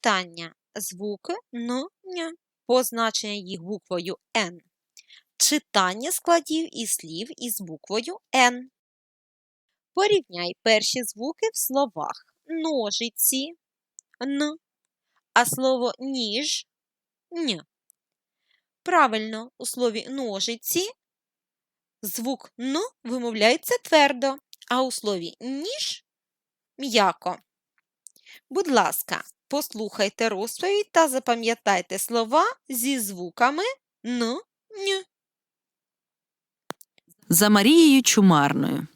читання. Звуки н, н, позначення їх буквою Н. Читання складів і слів із буквою Н. Порівняй перші звуки в словах ножиці н, а слово ніж н. Правильно, у слові ножиці звук н вимовляється твердо, а у слові ніж м'яко. Будь ласка, послухайте розповідь та запам'ятайте слова зі звуками н. За Марією Чумарною.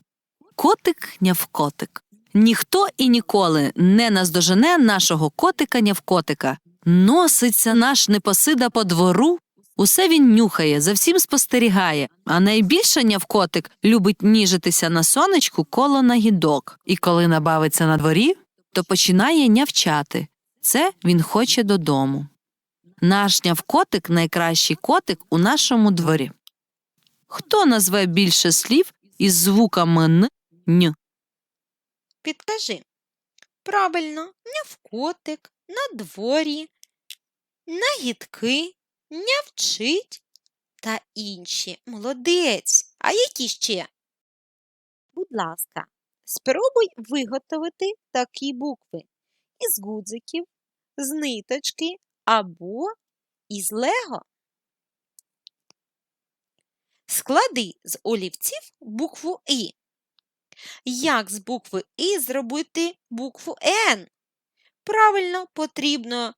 Котик нявкотик. Ніхто і ніколи не наздожене нашого котика нявкотика. Носиться наш непосида по двору. Усе він нюхає, за всім спостерігає, а найбільше нявкотик любить ніжитися на сонечку коло нагідок. І коли набавиться на дворі, то починає нявчати. Це він хоче додому. Наш нявкотик найкращий котик у нашому дворі. Хто назве більше слів із звуками н, н? Підкажи. Правильно, нявкотик, на дворі, нагідки, нявчить та інші. Молодець. А які ще? Будь ласка, спробуй виготовити такі букви із гудзиків, з ниточки або із лего. Склади з олівців букву І. Як з букви І зробити букву Н? Правильно, потрібно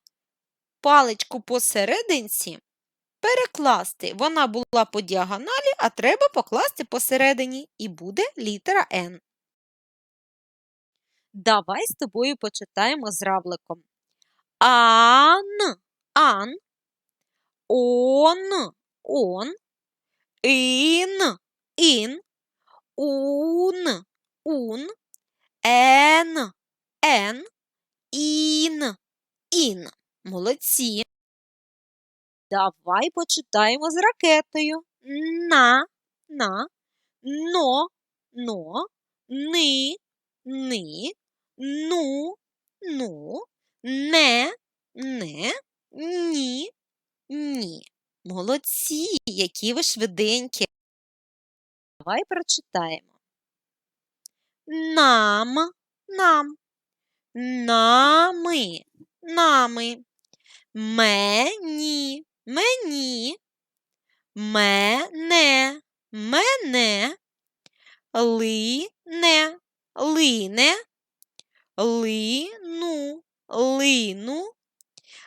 паличку посерединці перекласти. Вона була по діагоналі, а треба покласти посередині, і буде літера Н. Давай з тобою почитаємо з равликом. Ан, ан, он, он, ін, ін, ун, ун, ен, ен, ін, ін. Молодці. Давай почитаємо з ракетою. На, на, но, но, ни, ни, ну, ну, не, не, ні, ні. Молодці, які ви швиденькі. Давай прочитаємо. Нам, нам, нами, нами, мені, мені, мене, мене, лине, лине, лину, лину,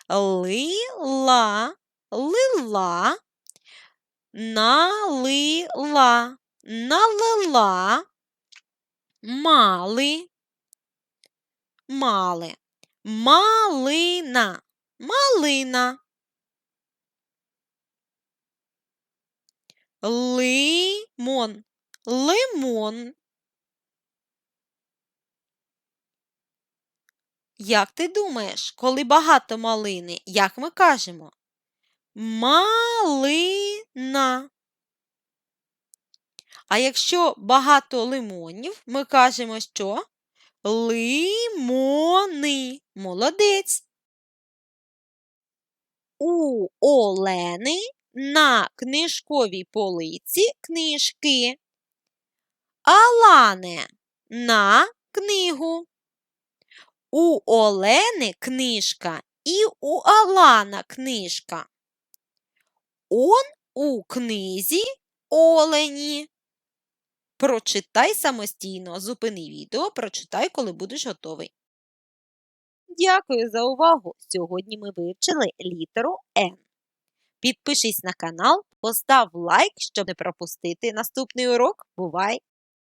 лила, лила, налила, налила, мали, мали, малина, малина. Лимон, лимон. Як ти думаєш, коли багато малини, як ми кажемо? Малина. А якщо багато лимонів, ми кажемо, що? Лимони. Молодець. У Олени на книжковій полиці книжки. Алане на книгу. У Олени книжка і у Алана книжка. Он у книзі Олені. Прочитай самостійно. Зупини відео, прочитай, коли будеш готовий. Дякую за увагу! Сьогодні ми вивчили літеру Н. Підпишись на канал, постав лайк, щоб не пропустити наступний урок. Бувай!